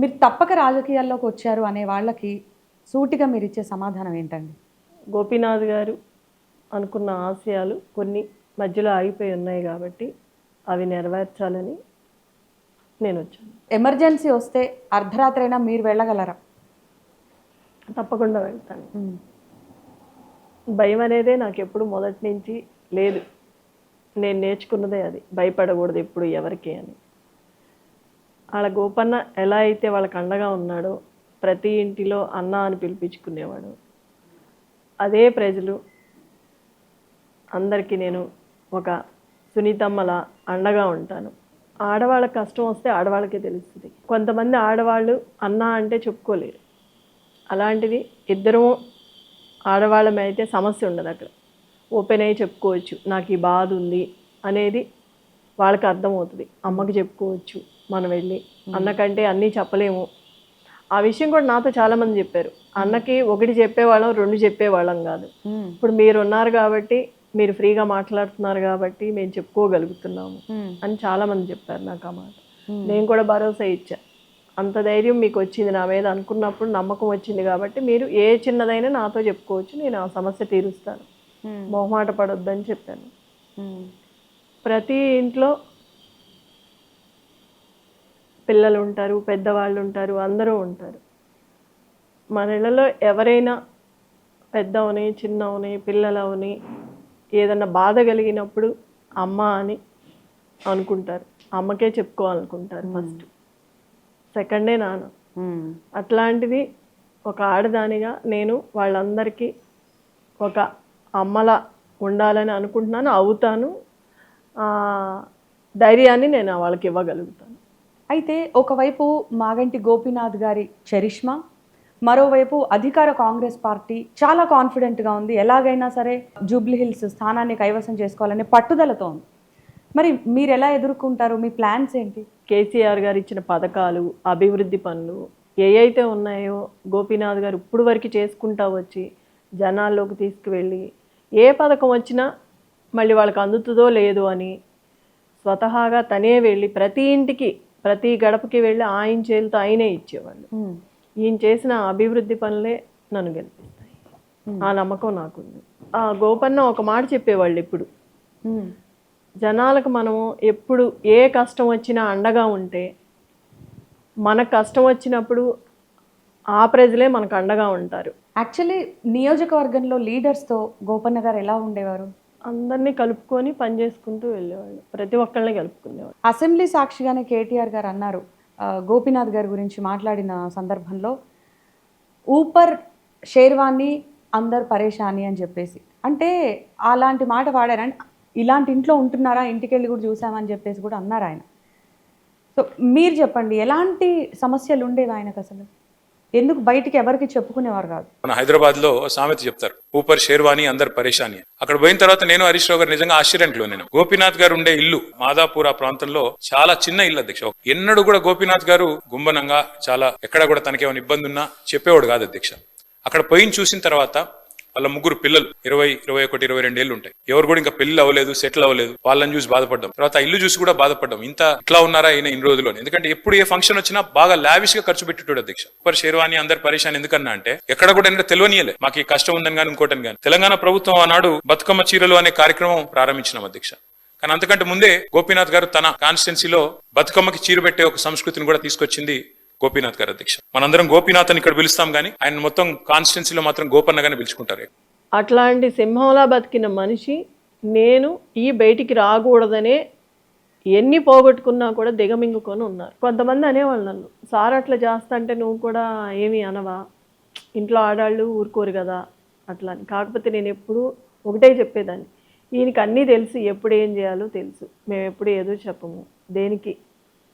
మీరు తప్పక రాజకీయాల్లోకి వచ్చారు అనే వాళ్ళకి సూటిగా మీరు ఇచ్చే సమాధానం ఏంటండి? గోపీనాథ్ గారు అనుకున్న ఆశయాలు కొన్ని మధ్యలో ఆగిపోయి ఉన్నాయి కాబట్టి అవి నెరవేర్చాలని నేను వచ్చాను. ఎమర్జెన్సీ వస్తే అర్ధరాత్రి అయినా మీరు వెళ్ళగలరా? తప్పకుండా వెళ్తాను. భయం అనేదే నాకు ఎప్పుడు మొదటి నుంచి లేదు. నేను నేర్చుకున్నదే అది. భయపడకూడదు ఎప్పుడు ఎవరికి అని. వాళ్ళ గోపన్న ఎలా అయితే వాళ్ళకి అండగా ఉన్నాడో ప్రతి ఇంటిలో అన్న అని పిలిపించుకునేవాడు. అదే ప్రజలు అందరికీ నేను ఒక సునీతమ్మలా అండగా ఉంటాను. ఆడవాళ్ళ కష్టం వస్తే ఆడవాళ్ళకే తెలుస్తుంది. కొంతమంది ఆడవాళ్ళు అన్న అంటే చెప్పుకోలేరు. అలాంటిది ఇద్దరము ఆడవాళ్ళమే అయితే సమస్య ఉండదు అక్కడ. ఓపెన్ అయ్యి చెప్పుకోవచ్చు నాకు ఈ బాధ ఉంది అనేది వాళ్ళకి అర్థమవుతుంది. అమ్మకి చెప్పుకోవచ్చు. మనం వెళ్ళి. అన్నకంటే అన్నీ చెప్పలేము. ఆ విషయం కూడా నాతో చాలామంది చెప్పారు. అన్నకి ఒకటి చెప్పేవాళ్ళం రెండు చెప్పేవాళ్ళం కాదు. ఇప్పుడు మీరు ఉన్నారు కాబట్టి మీరు ఫ్రీగా మాట్లాడుతున్నారు కాబట్టి మేము చెప్పుకోగలుగుతున్నాము. అని చాలామంది చెప్పారు నాకు ఆ మాట. నేను కూడా భరోసా ఇచ్చా. అంత ధైర్యం మీకు వచ్చింది నా మీద అనుకున్నప్పుడు నమ్మకం వచ్చింది కాబట్టి మీరు ఏ చిన్నదైనా నాతో చెప్పుకోవచ్చు నేను ఆ సమస్య తీరుస్తాను. మొహమాట పడొద్దని చెప్పాను. ప్రతి ఇంట్లో పిల్లలు ఉంటారు పెద్దవాళ్ళు ఉంటారు అందరూ ఉంటారు. మన ఇళ్ళలో ఎవరైనా పెద్దవని చిన్నవని పిల్లలవని ఏదన్నా బాధ కలిగినప్పుడు అమ్మ అని అనుకుంటారు. అమ్మకే చెప్పుకోవాలనుకుంటారు ఫస్ట్. సెకండే నాన్న. అట్లాంటిది ఒక ఆడదానిగా నేను వాళ్ళందరికీ ఒక అమ్మలా ఉండాలని అనుకుంటున్నాను అవుతాను. ధైర్యాన్ని నేను వాళ్ళకి ఇవ్వగలుగుతాను. అయితే ఒకవైపు మాగంటి గోపీనాథ్ గారి చరిష్మా మరోవైపు అధికార కాంగ్రెస్ పార్టీ చాలా కాన్ఫిడెంట్గా ఉంది. ఎలాగైనా సరే జూబ్లీ హిల్స్ స్థానాన్ని కైవసం చేసుకోవాలనే పట్టుదలతో ఉంది. మరి మీరు ఎలా ఎదుర్కొంటారు? మీ ప్లాన్స్ ఏంటి? కేసీఆర్ గారు ఇచ్చిన పథకాలు అభివృద్ధి పనులు ఏవైతే ఉన్నాయో గోపీనాథ్ గారు ఇప్పుడు వరకు చేసుకుంటా వచ్చి జనాల్లోకి తీసుకువెళ్ళి ఏ పథకం వచ్చినా మళ్ళీ వాళ్ళకి అందుతుందో లేదో అని స్వతహాగా తనే వెళ్ళి ప్రతి ఇంటికి ప్రతి గడపకి వెళ్ళి ఆయన చేతులతో ఆయనే ఇచ్చేవాళ్ళు. ఈయన చేసిన అభివృద్ధి పనులే నన్ను గెలిపిస్తాయి. ఆ నమ్మకం నాకుంది. ఆ గోపన్న ఒక మాట చెప్పేవాళ్ళు ఇప్పుడు. జనాలకు మనము ఎప్పుడు ఏ కష్టం వచ్చినా అండగా ఉంటే మనకు కష్టం వచ్చినప్పుడు ఆ ప్రజలే మనకు అండగా ఉంటారు. యాక్చువల్లీ నియోజకవర్గంలో లీడర్స్తో గోపన్న గారు ఎలా ఉండేవారు? అందరినీ కలుపుకొని పని చేసుకుంటూ వెళ్ళేవాళ్ళు. ప్రతి ఒక్కళ్ళని కలుపుకునేవాళ్ళు. అసెంబ్లీ సాక్షిగానే కేటీఆర్ గారు అన్నారు. గోపీనాథ్ గారి గురించి మాట్లాడిన సందర్భంలో ఊపర్ షేర్వాణి అందరు పరేషాని అని చెప్పేసి. అంటే అలాంటి మాట వాడారని ఇలాంటి ఇంట్లో ఉంటున్నారా ఇంటికి వెళ్ళి కూడా చూసామని చెప్పేసి కూడా అన్నారు ఆయన. సో మీరు చెప్పండి ఎలాంటి సమస్యలు ఉండేవి ఆయనకు అసలు? ఎందుకు బయటికి ఎవరికి చెప్పుకునేవారు కాదు. మన హైదరాబాద్లో సామెత చెప్తారు ఊపర్ షేర్వాణి అందరు పరేషాని. అక్కడ పోయిన తర్వాత నేను హరీష్ రావు గారు నిజంగా ఆశ్చర్యంలో నేను. గోపీనాథ్ గారు ఉండే ఇల్లు మాదాపూర్ ఆ ప్రాంతంలో చాలా చిన్న ఇల్లు అధ్యక్ష. ఎన్నడూ కూడా గోపీనాథ్ గారు గుంబనంగా చాలా ఎక్కడ కూడా తనకేమైనా ఇబ్బంది ఉన్నా చెప్పేవాడు కాదు అధ్యక్ష. అక్కడ పోయిన చూసిన తర్వాత వాళ్ళ ముగ్గురు పిల్లలు ఇరవై ఇరవై ఒకటి ఇరవై రెండు ఏళ్ళు ఉంటాయి. ఎవరు కూడా ఇంకా పెళ్ళి అవ్వలేదు సెటిల్ అవ్వలేదు. వాళ్ళని చూసి బాధపడ్డాం. తర్వాత ఇల్లు చూసి కూడా బాధపడ్డాం. ఇంత ఇట్లా ఉన్నారా ఈయన ఇన్ని రోజుల్లో ఎందుకంటే ఎప్పుడు ఏ ఫంక్షన్ వచ్చినా బాగా లావిష్గా ఖర్చు పెట్టేటోడు అధ్యక్ష. సూపర్ షేర్వాణి అందరు పరేషాన్ ఎందుకన్నా అంటే ఎక్కడ కూడా ఏంటంటే తెలియనియలే మాకు ఈ కష్టం ఉందని కానీ ఇంకోటని కానీ. తెలంగాణ ప్రభుత్వం ఆనాడు బతుకమ్మ చీరలు అనే కార్యక్రమం ప్రారంభించినాం అధ్యక్ష. కానీ అంతకంటే ముందే గోపీనాథ్ గారు తన కాన్స్టిట్యున్సీలో బతుకమ్మకి చీర పెట్టే ఒక సంస్కృతిని కూడా తీసుకొచ్చింది గోపీనాథ్ గారు అధ్యక్ష. మనందరం గోపీనాథ్ అని ఇక్కడ పిలుస్తాం కానీ ఆయన మొత్తం కాన్స్టిట్యున్సీలో మాత్రం గోపన్నగానే పిలుచుకుంటారు. అట్లాంటి సింహంలా బతికిన మనిషి నేను ఈ బయటికి రాకూడదనే ఎన్ని పోగొట్టుకున్నా కూడా దిగమింగుకొని ఉన్నారు. కొంతమంది అనేవాళ్ళు నన్ను సార్ అట్లా చేస్తా నువ్వు కూడా ఏమి అనవా? ఇంట్లో ఆడాళ్ళు ఊరుకోరు కదా? అట్లా అని. కాకపోతే నేను ఎప్పుడు ఒకటే చెప్పేదాన్ని. ఈయనకి అన్నీ తెలుసు ఎప్పుడు ఏం చేయాలో తెలుసు. మేము ఎప్పుడు ఏదో చెప్పము. దేనికి?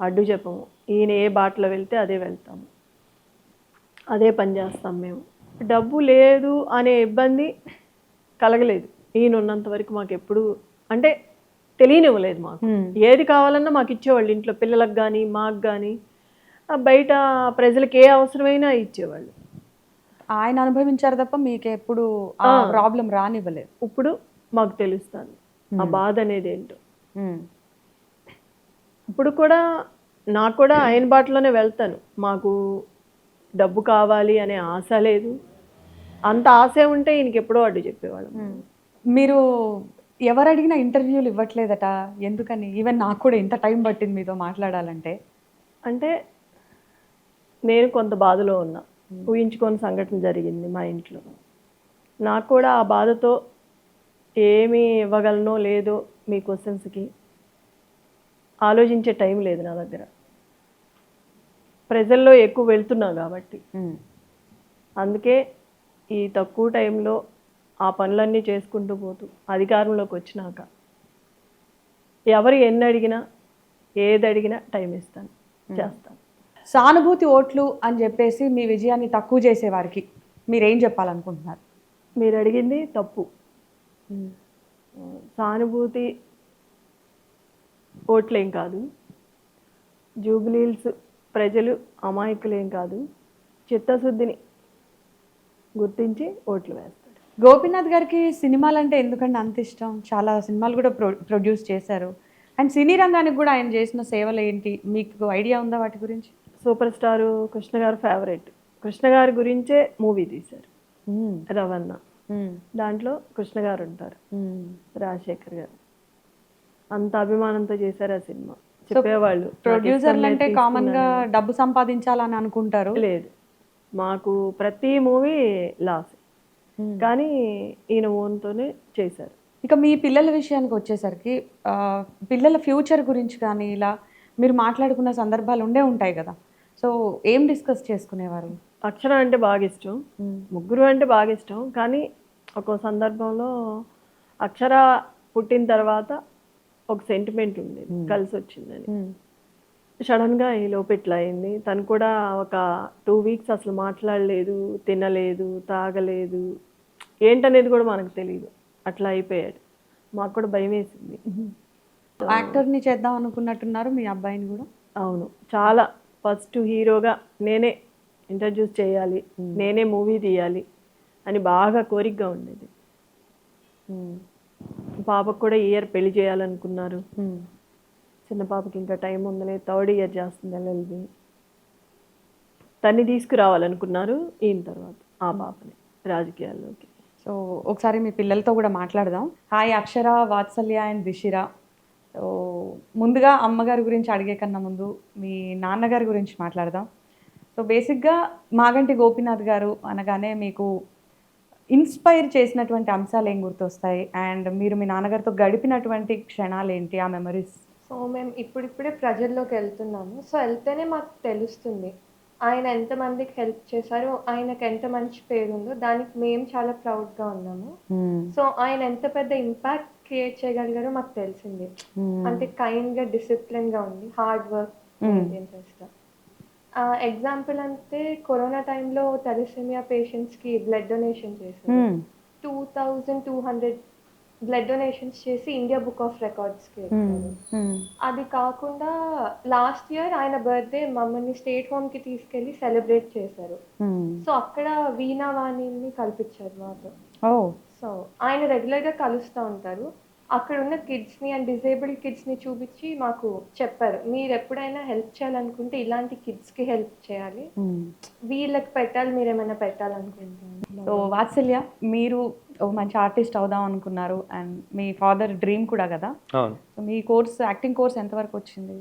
అడ్డు చెప్పము. ఈయన ఏ బాటలో వెళ్తే అదే వెళ్తాము. అదే పని చేస్తాం మేము. డబ్బు లేదు అనే ఇబ్బంది కలగలేదు. ఈయన ఉన్నంత వరకు మాకు ఎప్పుడు అంటే తెలియనివ్వలేదు మాకు. ఏది కావాలన్నా మాకు ఇచ్చేవాళ్ళు ఇంట్లో పిల్లలకు కానీ మాకు కానీ బయట ప్రజలకు ఏ అవసరమైనా ఇచ్చేవాళ్ళు. ఆయన అనుభవించారు తప్ప మీకు ఎప్పుడు ప్రాబ్లం రానివ్వలేదు. ఇప్పుడు మాకు తెలుస్తుంది. ఆ బాధ అనేది ఏంటో. ఇప్పుడు కూడా నాకు కూడా ఆయన బాటలోనే వెళ్తాను. మాకు డబ్బు కావాలి అనే ఆశ లేదు. అంత ఆశ ఉంటే ఈయనకి ఎప్పుడో అడ్డు చెప్పేవాళ్ళం. మీరు ఎవరు అడిగినా ఇంటర్వ్యూలు ఇవ్వట్లేదట? ఎందుకని? ఈవెన్ నాకు కూడా ఇంత టైం పట్టింది మీతో మాట్లాడాలంటే. అంటే నేను కొంత బాధలో ఉన్నా. ఊహించుకొని సంఘటన జరిగింది మా ఇంట్లో. నాకు కూడా ఆ బాధతో ఏమి ఇవ్వగలనో లేదో మీ క్వశ్చన్స్కి ఆలోచించే టైం లేదు నా దగ్గర. ప్రజల్లో ఎక్కువ వెళ్తున్నా కాబట్టి. అందుకే ఈ తక్కువ టైంలో ఆ పనులన్నీ చేసుకుంటూ పోతూ అధికారంలోకి వచ్చినాక ఎవరు ఎన్ని అడిగినా ఏది అడిగినా టైం ఇస్తాను చేస్తాను. సానుభూతి ఓట్లు అని చెప్పేసి మీ విజయాన్ని తక్కువ చేసే వారికి మీరేం చెప్పాలనుకుంటున్నారు? మీరు అడిగింది తప్పు. సానుభూతి ఓట్లేం కాదు. జూబిలీల్స్ ప్రజలు అమాయకులేం కాదు. చిత్తశుద్ధిని గుర్తించి ఓట్లు వేస్తారు గోపీనాథ్ గారికి సినిమాలు అంటే ఎందుకంటే అంత ఇష్టం? చాలా సినిమాలు కూడా ప్రొ ప్రొడ్యూస్ చేశారు. అండ్ సినీ రంగానికి కూడా ఆయన చేసిన సేవలు ఏంటి? మీకు ఐడియా ఉందా వాటి గురించి? సూపర్ స్టారు కృష్ణ గారు ఫేవరెట్. కృష్ణ గారి గురించే మూవీ తీశారు. రవణ. దాంట్లో కృష్ణ గారు ఉంటారు. రాజశేఖర్ గారు. అంత అభిమానంతో చేశారు ఆ సినిమా. చెప్పేవాళ్ళు. ప్రొడ్యూసర్లు అంటే కామన్గా డబ్బు సంపాదించాలని అనుకుంటారు. లేదు. మాకు ప్రతి మూవీ లాస్. కానీ ఈయన ఓన్తోనే చేశారు. ఇక మీ పిల్లల విషయానికి వచ్చేసరికి పిల్లల ఫ్యూచర్ గురించి కానీ ఇలా మీరు మాట్లాడుకున్న సందర్భాలు ఉండే ఉంటాయి కదా. సో ఏం డిస్కస్ చేసుకునేవారు? అక్షర అంటే బాగా ఇష్టం. ముగ్గురు అంటే బాగా ఇష్టం. కానీ ఒక సందర్భంలో అక్షర పుట్టిన తర్వాత ఒక సెంటిమెంట్ ఉంది కలిసి వచ్చిందని సడన్గా ఈ లోపు ఇట్లా అయింది. తను కూడా ఒక టూ వీక్స్ అసలు మాట్లాడలేదు తినలేదు తాగలేదు. ఏంటనేది కూడా మనకు తెలియదు అట్లా అయిపోయాడు. మాకు కూడా భయం వేసింది యాక్టర్ని చేద్దాం అనుకున్నట్టున్నారు మీ అబ్బాయిని కూడా? అవును. చాలా. ఫస్ట్ హీరోగా నేనే ఇంట్రడ్యూస్ చేయాలి. నేనే మూవీ తీయాలి అని బాగా కోరికగా ఉండేది. పాపకు కూడా ఇయర్ పెళ్ళి చేయాలనుకున్నారు. చిన్న పాపకి ఇంకా టైం ఉందలే థర్డ్ ఇయర్ చేస్తుంది ఎల్ఎల్బి. తన్ని తీసుకురావాలనుకున్నారు ఈయన తర్వాత ఆ పాపని రాజకీయాల్లోకి. సో ఒకసారి మీ పిల్లలతో కూడా మాట్లాడదాం. Hi Akshara Vatsalya and Dishira. So ముందుగా అమ్మగారి గురించి అడిగే కన్నా ముందు మీ నాన్నగారి గురించి మాట్లాడదాం. సో బేసిక్గా మాగంటి గోపీనాథ్ గారు అనగానే మీకు ఇన్స్పైర్ చేసినటువంటి అంశాలు ఏం గుర్తొస్తాయి? అండ్ మీరు మీ నాన్నగారితో గడిపినటువంటి క్షణాలు ఏంటి? ఆ మెమరీస్? సో మేము ఇప్పుడిప్పుడే ప్రజల్లోకి వెళ్తున్నాము. సో వెళ్తేనే మాకు తెలుస్తుంది. ఆయన ఎంతమందికి హెల్ప్ చేశారు? ఆయనకు ఎంత మంచి పేరు ఉందో దానికి మేము చాలా ప్రౌడ్గా ఉన్నాము. సో ఆయన ఎంత పెద్ద ఇంపాక్ట్ క్రియేట్ చేయగలిగారో మాకు తెలిసింది. అంటే కైండ్గా డిసిప్లిన్గా ఉంది హార్డ్ వర్క్ మెయింటైన్ చేస్తా. ఎగ్జాంపుల్ అంటే కరోనా టైంలో తెలసేమియా పేషెంట్స్కి బ్లడ్ డొనేషన్ చేశారు two thousand two hundred blood donations చేసి ఇండియా బుక్ ఆఫ్ రికార్డ్స్కి ఎక్కారు అది కాకుండా లాస్ట్ ఇయర్ ఆయన బర్త్డే మమ్మల్ని స్టేట్ హోమ్కి తీసుకెళ్ళి సెలబ్రేట్ చేశారు. సో అక్కడ వీణావాణిని కల్పించారు మాతో సో ఆయన రెగ్యులర్గా కలుస్తూ ఉంటారు. అక్కడ ఉన్న కిడ్స్ని అండ్ డిజేబుల్డ్ కిడ్స్ని చూపించి మాకు చెప్పారు. మీరు ఎప్పుడైనా హెల్ప్ చేయాలనుకుంటే ఇలాంటి కిడ్స్కి హెల్ప్ చేయాలి. వీళ్ళకి పెట్టాలి మీరు ఏమైనా పెట్టాలనుకుంటున్నారు? సో వాత్సల్య మీరు మంచి ఆర్టిస్ట్ అవుదాం అనుకున్నారు అండ్ మీ ఫాదర్ డ్రీమ్ కూడా కదా? మీ కోర్స్ యాక్టింగ్ కోర్స్ ఎంతవరకు వచ్చింది?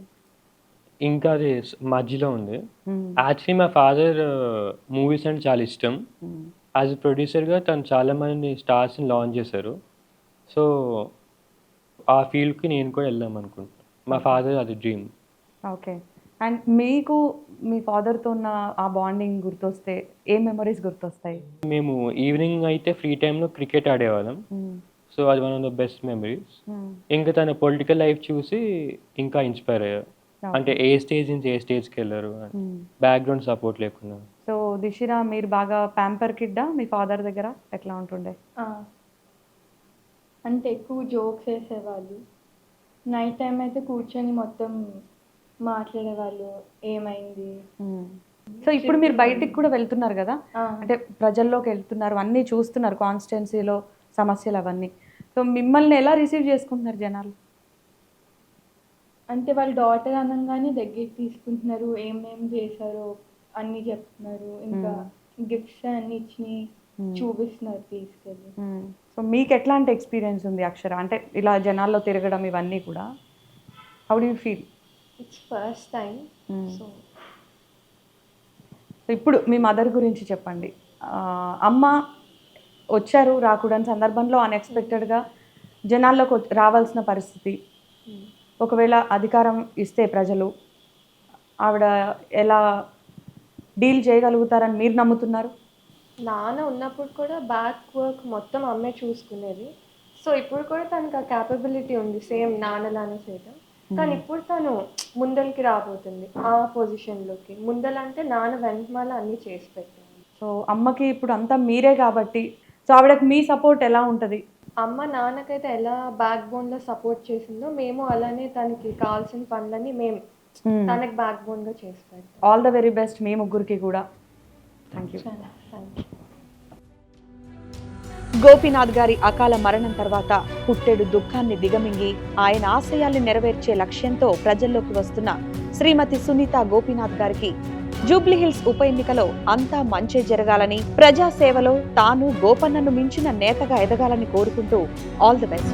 ఇంకా అది మధ్యలో ఉంది. యాక్చువల్లీ మా ఫాదర్ మూవీస్ అంటే చాలా ఇష్టం. యాజ్ ఎ ప్రొడ్యూసర్గా తను చాలా మంది స్టార్స్ని లాంచ్ చేశారు. సో ఆ ఫీల్డ్కి నేను కూడా వెళ్దాం అనుకుంటున్నాను మా ఫాదర్ అది డ్రీమ్ ఓకే. అండ్ మీకు మీ ఫాదర్తో ఉన్న ఆ బాండింగ్ గుర్తొస్తే ఏ మెమరీస్ గుర్తొస్తాయి? మేము ఈవినింగ్ అయితే ఫ్రీ టైంలో క్రికెట్ ఆడేవాళ్ళం. సో అది one of the best memories ఇంకా తన పొలిటికల్ లైఫ్ చూసి ఇంకా ఇన్స్పైర్ అయ్యారు అంటే ఏ స్టేజ్ నుంచి ఏ స్టేజ్కి వెళ్ళారు బ్యాక్గ్రౌండ్ సపోర్ట్ లేకుండా సో దిశిరా మీరు బాగా ప్యాంపర్ కిడ్డా మీ ఫాదర్ దగ్గర? ఎట్లా ఉంటుండే? ఆ. అంటే ఎక్కువ జోక్స్ వేసేవాళ్ళు. నైట్ టైం అయితే కూర్చొని మొత్తం మాట్లాడేవాళ్ళు. ఏమైంది? సో ఇప్పుడు మీరు బయటికి కూడా వెళ్తున్నారు కదా. అంటే ప్రజల్లోకి వెళ్తున్నారు అన్నీ చూస్తున్నారు కాన్స్టిట్యున్సీలో సమస్యలు అవన్నీ. సో మిమ్మల్ని ఎలా రిసీవ్ చేసుకుంటున్నారు జనాలు? అంటే వాళ్ళ డాటర్ అనగానే దగ్గరికి తీసుకుంటున్నారు. ఏమేం చేశారో అన్నీ చెప్తున్నారు. ఇంకా గిఫ్ట్స్ అన్ని ఇచ్చి చూపిస్తున్నారు తీసుకెళ్ళి. సో మీకు ఎట్లాంటి ఎక్స్పీరియన్స్ ఉంది అక్షర? అంటే ఇలా జనాల్లో తిరగడం ఇవన్నీ కూడా. How do you feel it's first time so ఇప్పుడు మీ మదర్ గురించి చెప్పండి. అమ్మ వచ్చారు రాకూడని సందర్భంలో అన్ఎక్స్పెక్టెడ్గా జనాల్లోకి రావాల్సిన పరిస్థితి. ఒకవేళ అధికారం ఇస్తే ప్రజలు ఆవిడ ఎలా డీల్ చేయగలుగుతారని మీరు నమ్ముతున్నారు? నాన్న ఉన్నప్పుడు కూడా బ్యాక్ వర్క్ మొత్తం అమ్మే చూసుకునేది. సో ఇప్పుడు కూడా తనకు ఆ క్యాపబిలిటీ ఉంది సేమ్ నాన్నలానే చేయడం కానీ ఇప్పుడు తను ముందరికి రాబోతుంది ఆ పొజిషన్లోకి ముందలంటే నాన్న వెనకమాల అన్నీ చేసి పెట్టింది. సో అమ్మకి ఇప్పుడు అంతా మీరే కాబట్టి సో ఆవిడకి మీ సపోర్ట్ ఎలా ఉంటుంది? అమ్మ నాన్నకైతే ఎలా బ్యాక్ బోన్లో సపోర్ట్ చేసిందో మేము అలానే తనకి కావాల్సిన పనులన్నీ మేము తనకి బ్యాక్ బోన్గా చేసి పెడతాం. ఆల్ ద వెరీ బెస్ట్ మీ ముగ్గురికి కూడా. థ్యాంక్ యూ గోపీనాథ్ గారి అకాల మరణం తర్వాత పుట్టెడు దుఃఖాన్ని దిగమింగి ఆయన ఆశయాల్ని నెరవేర్చే లక్ష్యంతో ప్రజల్లోకి వస్తున్న శ్రీమతి సునీత గోపీనాథ్ గారికి జూబ్లీహిల్స్ ఉప ఎన్నికలో అంతా మంచే జరగాలని ప్రజా సేవలో తాను గోపన్నను మించిన నేతగా ఎదగాలని కోరుకుంటూ all the best.